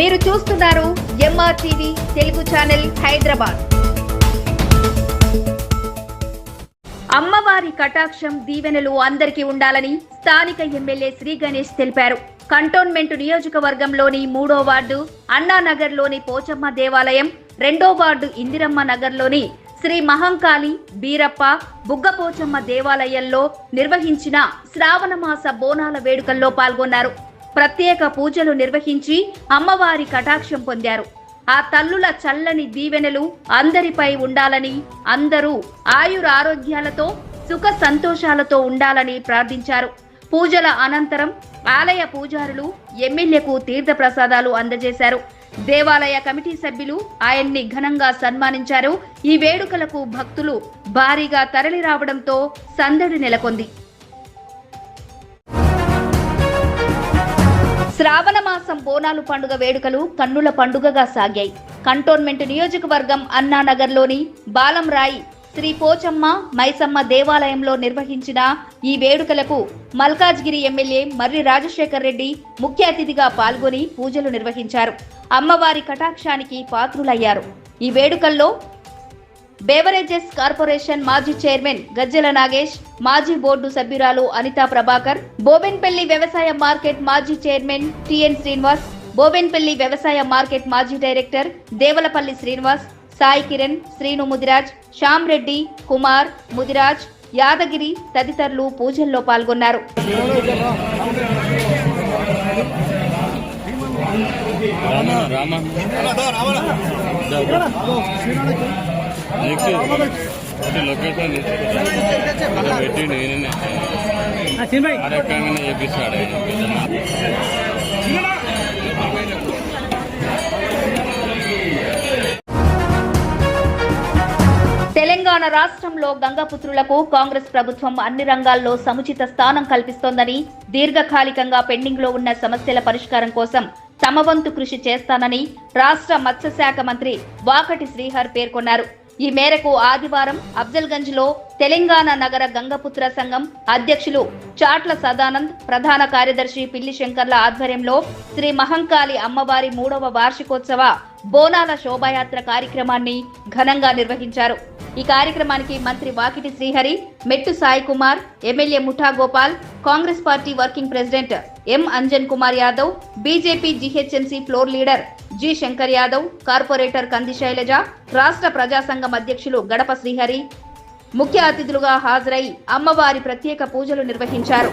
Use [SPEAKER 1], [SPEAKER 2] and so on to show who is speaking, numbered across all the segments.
[SPEAKER 1] మీరు చూస్తున్నారు MR TV Telugu channel Hyderabad. అమ్మవారి కటాక్షం దీవెనలు అందరికీ ఉండాలని స్థానిక ఎమ్మెల్యే శ్రీ గణేష్ తెలిపారు. కంటోన్మెంట్ నియోజకవర్గంలోని మూడో వార్డు అన్నానగర్లోని పోచమ్మ దేవాలయం రెండో వార్డు ఇందిరమ్మ నగర్లోని శ్రీ మహంకాళి బీరప్ప బుగ్గపోచమ్మ దేవాలయంలో నిర్వహించిన శ్రావణమాస బోనాల వేడుకల్లో పాల్గొన్నారు. ప్రత్యేక పూజలు నిర్వహించి అమ్మవారి కటాక్షం పొందారు. ఆ తల్లుల చల్లని దీవెనలు అందరిపై ఉండాలని అందరూ ఆయురారోగ్యాలతో సుఖ సంతోషాలతో ఉండాలని ప్రార్థించారు. పూజల అనంతరం ఆలయ పూజారులు ఎమ్మెల్యేకు తీర్థప్రసాదాలు అందజేశారు. దేవాలయ కమిటీ సభ్యులు ఆయన్ని ఘనంగా సన్మానించారు. ఈ వేడుకలకు భక్తులు భారీగా తరలిరావడంతో సందడి నెలకొంది. శ్రావణ మాసం బోనాలు పండుగ వేడుకలు కన్నుల పండుగగా సాగాయి. కంటోన్మెంట్ నియోజకవర్గం అన్నానగర్లోని బాలంరాయి శ్రీ పోచమ్మ మైసమ్మ దేవాలయంలో నిర్వహించిన ఈ వేడుకలకు మల్కాజ్గిరి ఎమ్మెల్యే మర్రి రాజశేఖర్ రెడ్డి ముఖ్య అతిథిగా పాల్గొని పూజలు నిర్వహించారు. అమ్మవారి కటాక్షానికి పాత్రులయ్యారు. ఈ వేడుకల్లో బేవరేజెస్ కార్పొరేషన్ మాజీ చైర్మన్ గజ్జల నాగేష్ మాజీ బోర్డు సభ్యురాలు అనితా ప్రభాకర్ బోబెన్పల్లి వ్యవసాయ మార్కెట్ మాజీ చైర్మన్ టిఎన్ శ్రీనివాస్ బోబెన్పల్లి వ్యవసాయ మార్కెట్ మాజీ డైరెక్టర్ దేవలపల్లి శ్రీనివాస్ సాయి కిరణ్ శ్రీను ముదిరాజ్ శ్యామ్ రెడ్డి కుమార్ ముదిరాజ్ యాదగిరి తదితరులు పూజల్లో పాల్గొన్నారు.
[SPEAKER 2] రామ లొకేషన్ ఇక్కడ పెట్టి నేనే అడగంగానే చేపిస్తాడు ఆయన
[SPEAKER 1] తెలంగాణ రాష్ట్రంలో గంగపుత్రులకు కాంగ్రెస్ ప్రభుత్వం అన్ని రంగాల్లో సముచిత స్థానం కల్పిస్తోందని దీర్ఘకాలికంగా పెండింగ్లో ఉన్న సమస్యల పరిష్కారం కోసం తమ వంతు కృషి చేస్తానని రాష్ట్ర మత్స్యశాఖ మంత్రి వాకటి శ్రీహర్ పేర్కొన్నారు. ఈ మేరకు ఆదివారం అఫ్జల్గంజ్లో తెలంగాణ నగర గంగపుత్ర సంఘం అధ్యక్షులు చాట్ల సదానంద్ ప్రధాన కార్యదర్శి పిల్లి శంకర్ల ఆధ్వర్యంలో శ్రీ మహంకాళి అమ్మవారి మూడవ వార్షికోత్సవ బోనాల శోభాయాత్ర కార్యక్రమాన్ని ఘనంగా నిర్వహించారు. ఈ కార్యక్రమానికి మంత్రి వాకిటి శ్రీహరి మెట్టు Sai Kumar MLA Mutha Gopal Congress party working president M Anjan Kumar Yadav BJP GHMC floor leader G Shankar Yadav corporator Kandi Sailaja రాష్ట్ర ప్రజాసంఘం అధ్యక్షులు గడప శ్రీహరి. ముఖ్య అతిథులుగా హాజరై అమ్మవారి ప్రత్యేక పూజలు నిర్వహించారు.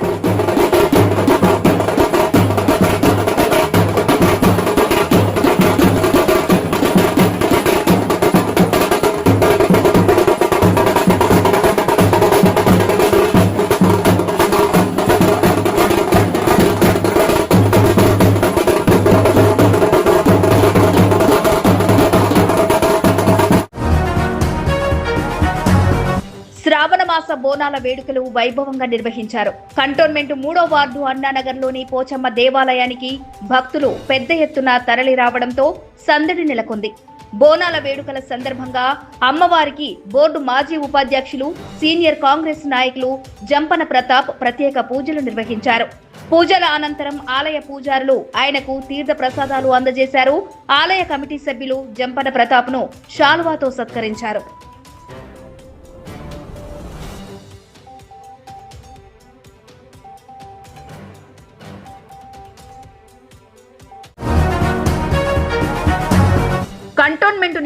[SPEAKER 1] బోనాల వేడుకలు వైభవంగా నిర్వహించారు. కంటోన్మెంట్ మూడో వార్డు అన్నానగర్లోని పోచమ్మ దేవాలయానికి భక్తులు పెద్ద ఎత్తున తరలి రావడంతో సందడి నెలకొంది. బోనాల వేడుకల సందర్భంగా అమ్మవారికి బోర్డు మాజీ ఉపాధ్యక్షులు సీనియర్ కాంగ్రెస్ నాయకులు జంపన ప్రతాప్ ప్రత్యేక పూజలు నిర్వహించారు. పూజల అనంతరం ఆలయ పూజారులు ఆయనకు తీర్థ ప్రసాదాలు అందజేశారు. ఆలయ కమిటీ సభ్యులు జంపన ప్రతాప్ను షాల్వాతో సత్కరించారు.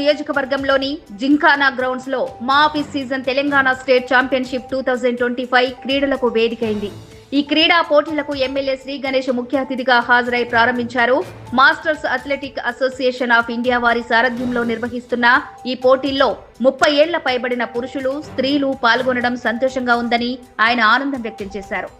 [SPEAKER 1] నియోజకవర్గంలోని జింకానా గ్రౌండ్స్లో మా office season Telangana state championship two thousand twenty five క్రీడలకు వేదికైంది. ఈ క్రీడా పోటీలకు ఎమ్మెల్యే శ్రీ గణేష్ ముఖ్య అతిథిగా హాజరై ప్రారంభించారు. Masters athletic association of India వారి సారథ్యంలో నిర్వహిస్తున్న ఈ పోటీల్లో ముప్పై ఏళ్ళ పైబడిన పురుషులు స్త్రీలు పాల్గొనడం సంతోషంగా ఉందని ఆయన ఆనందం వ్యక్తం చేశారు.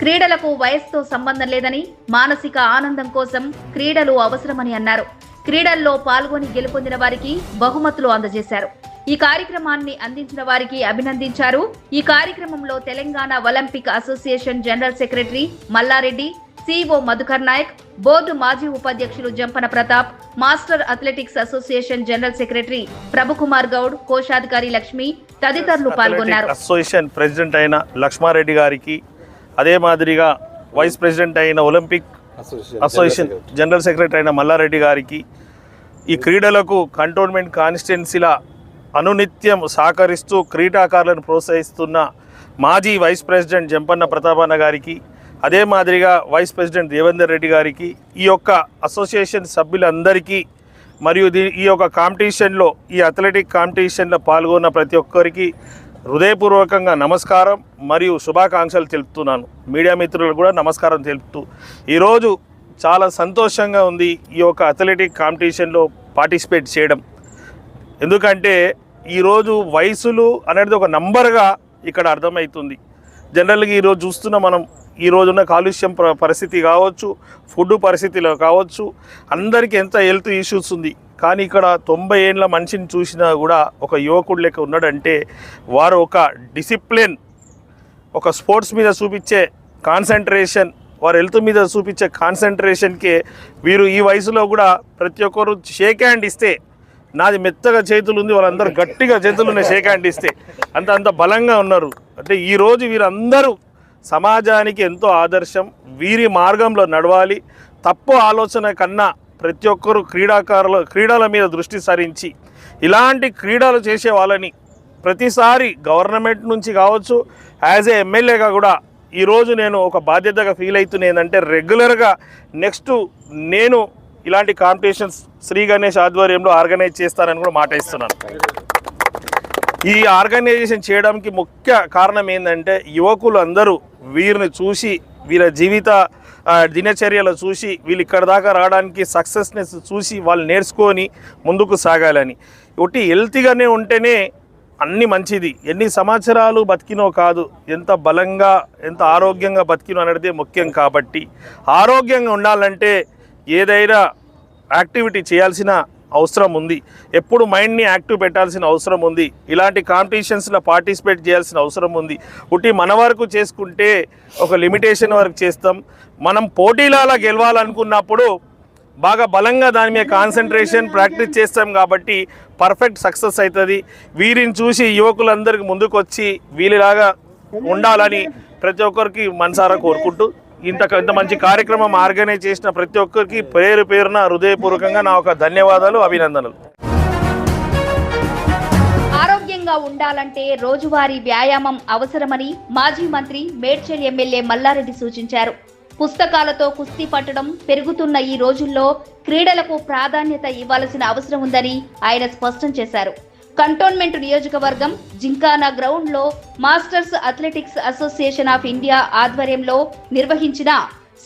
[SPEAKER 1] క్రీడలకు వయస్సుతో సంబంధం లేదని మానసిక ఆనందం కోసం క్రీడలు అవసరమని అన్నారు. క్రీడల్లో పాల్గొని గెలుపొందిన వారికి బహుమతులు అందజేశారు. ఈ కార్యక్రమాన్ని అందించిన వారికి అభినందించారు. ఈ కార్యక్రమంలో Telangana Olympic association general secretary Mallareddy CEO Madhukar Nayak board మాజీ ఉపాధ్యక్షులు Jampana Pratap master athletics association general secretary Prabhukumar Goud కోశాధికారి లక్ష్మి తదితరులు పాల్గొన్నారు.
[SPEAKER 3] అసోసియేషన్ ప్రెసిడెంట్ అయిన లక్ష్మారెడ్డి గారికి అదే మాదిరిగా వైస్ ప్రెసిడెంట్ అయిన ఒలింపిక్ అసోసియేషన్ జనరల్ సెక్రటరీ అయిన మల్లారెడ్డి గారికి ఈ క్రీడలకు కంటోన్మెంట్ కాన్స్టిట్యున్సీల అనునిత్యం సహకరిస్తూ క్రీడాకారులను ప్రోత్సహిస్తున్న మాజీ వైస్ ప్రెసిడెంట్ జంపన్న ప్రతాపన్న గారికి అదే మాదిరిగా వైస్ ప్రెసిడెంట్ దేవేందర్ రెడ్డి గారికి ఈ యొక్క అసోసియేషన్ సభ్యులందరికీ మరియు దీ ఈ యొక్క కాంపిటీషన్లో ఈ అథ్లెటిక్ కాంపిటీషన్లో పాల్గొన్న ప్రతి ఒక్కరికి హృదయపూర్వకంగా నమస్కారం మరియు శుభాకాంక్షలు తెలుపుతున్నాను. మీడియా మిత్రులకు కూడా నమస్కారం తెలుపుతూ ఈరోజు చాలా సంతోషంగా ఉంది ఈ యొక్క అథ్లెటిక్ కాంపిటీషన్లో పార్టిసిపేట్ చేయడం. ఎందుకంటే ఈరోజు వయసులు అనేది ఒక నంబర్గా ఇక్కడ అర్థమవుతుంది. జనరల్గా ఈరోజు చూస్తున్న మనం ఈ రోజున్న కాలుష్యం పరిస్థితి కావచ్చు ఫుడ్ పరిస్థితిలో కావచ్చు అందరికీ ఎంత హెల్త్ ఇష్యూస్ ఉంది. కానీ ఇక్కడ తొంభై ఏళ్ళ మనిషిని చూసినా కూడా ఒక యువకుడు లెక్క ఉన్నాడంటే వారు ఒక డిసిప్లిన్ ఒక స్పోర్ట్స్ మీద చూపించే కాన్సన్ట్రేషన్ వారి హెల్త్ మీద చూపించే కాన్సన్ట్రేషన్కే వీరు ఈ వయసులో కూడా ప్రతి ఒక్కరు షేక్ హ్యాండ్ ఇస్తే నాది మెత్తగా చేతులు ఉంది వాళ్ళందరూ గట్టిగా చేతులు ఉన్నాయి షేక్ హ్యాండ్ ఇస్తే అంత అంత బలంగా ఉన్నారు. అంటే ఈరోజు వీరందరూ సమాజానికి ఎంతో ఆదర్శం వీరి మార్గంలో నడవాలి తప్పు ఆలోచన కన్నా ప్రతి ఒక్కరూ క్రీడాకారుల క్రీడల మీద దృష్టి సారించి ఇలాంటి క్రీడలు చేసే వాళ్ళని ప్రతిసారి గవర్నమెంట్ నుంచి కావచ్చు యాజ్ ఏ ఎమ్మెల్యేగా కూడా ఈరోజు నేను ఒక బాధ్యతగా ఫీల్ అవుతున్నా ఏంటంటే రెగ్యులర్గా నెక్స్ట్ నేను ఇలాంటి కాంపిటీషన్స్ శ్రీ గణేష్ ఆధ్వర్యంలో ఆర్గనైజ్ చేస్తానని కూడా మాట ఇస్తున్నాను. ఈ ఆర్గనైజేషన్ చేయడానికి ముఖ్య కారణం ఏంటంటే యువకులు అందరూ వీరిని చూసి వీళ్ళ జీవిత దినచర్యలు చూసి వీళ్ళు ఇక్కడ దాకా రావడానికి సక్సెస్నెస్ చూసి వాళ్ళు నేర్చుకొని ముందుకు సాగాలని. ఒకటి హెల్తీగానే ఉంటేనే అన్ని మంచిది. ఎన్ని సంవత్సరాలు బతికినో కాదు. ఎంత బలంగా ఎంత ఆరోగ్యంగా బతికినో అనేది ముఖ్యం కాబట్టి. ఆరోగ్యంగా ఉండాలంటే ఏదైనా యాక్టివిటీ చేయాల్సిన అవసరం ఉంది. ఎప్పుడు మైండ్ని యాక్టివ్ పెట్టాల్సిన అవసరం ఉంది. ఇలాంటి కాంపిటీషన్స్లో పార్టిసిపేట్ చేయాల్సిన అవసరం ఉంది. ఉట్టి మన వరకు చేసుకుంటే ఒక లిమిటేషన్ వరకు చేస్తాం. మనం పోటీలాలా గెలవాలనుకున్నప్పుడు బాగా బలంగా దాని మీద కాన్సన్ట్రేషన్ ప్రాక్టీస్ చేస్తాం కాబట్టి పర్ఫెక్ట్ సక్సెస్ అవుతుంది వీరిని చూసి యువకులందరికీ ముందుకు వచ్చి వీళ్ళలాగా ఉండాలని ప్రతి ఒక్కరికి మనసారా కోరుకుంటూ ఇంత ఇంత మంచి కార్యక్రమం ఆర్గనైజ్ చేసిన ప్రతి ఒక్కరికి పేరు పేరున హృదయపూర్వకంగా నా ఒక ధన్యవాదాలు అభినందనలు.
[SPEAKER 1] ఆరోగ్యంగా ఉండాలంటే రోజువారీ వ్యాయామం అవసరమని మాజీ మంత్రి మేడ్చల్ ఎమ్మెల్యే మల్లారెడ్డి సూచించారు. పుస్తకాలతో కుస్తీ పట్టడం పెరుగుతున్న ఈ రోజుల్లో క్రీడలకు ప్రాధాన్యత ఇవ్వాల్సిన అవసరం ఉందని ఆయన స్పష్టం చేశారు. కంటోన్మెంట్ నియోజకవర్గం జింకానా గ్రౌండ్లో masters athletics association of India ఆధ్వర్యంలో నిర్వహించిన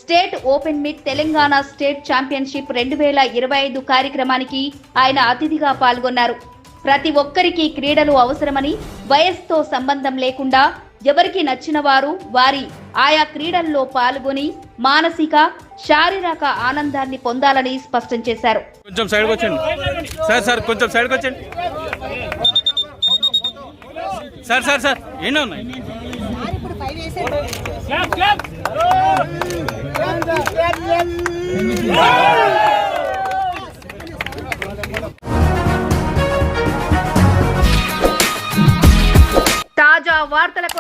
[SPEAKER 1] state open meet Telangana state championship రెండు వేల ఇరవై ఐదు కార్యక్రమానికి ఆయన అతిథిగా పాల్గొన్నారు. ప్రతి ఒక్కరికి క్రీడలు అవసరమని వయస్సుతో సంబంధం లేకుండా ఎవరికి నచ్చిన వారు వారి ఆయా క్రీడల్లో పాల్గొని మానసిక శారీరక ఆనందాన్ని పొందాలని స్పష్టం చేశారు.
[SPEAKER 2] కొంచెం సైడ్కి వచ్చండి సార్ సార్ కొంచెం సైడ్కి వచ్చండి సార్ సార్ సార్ ఎన్నో ఉన్నాయి?
[SPEAKER 1] తాజా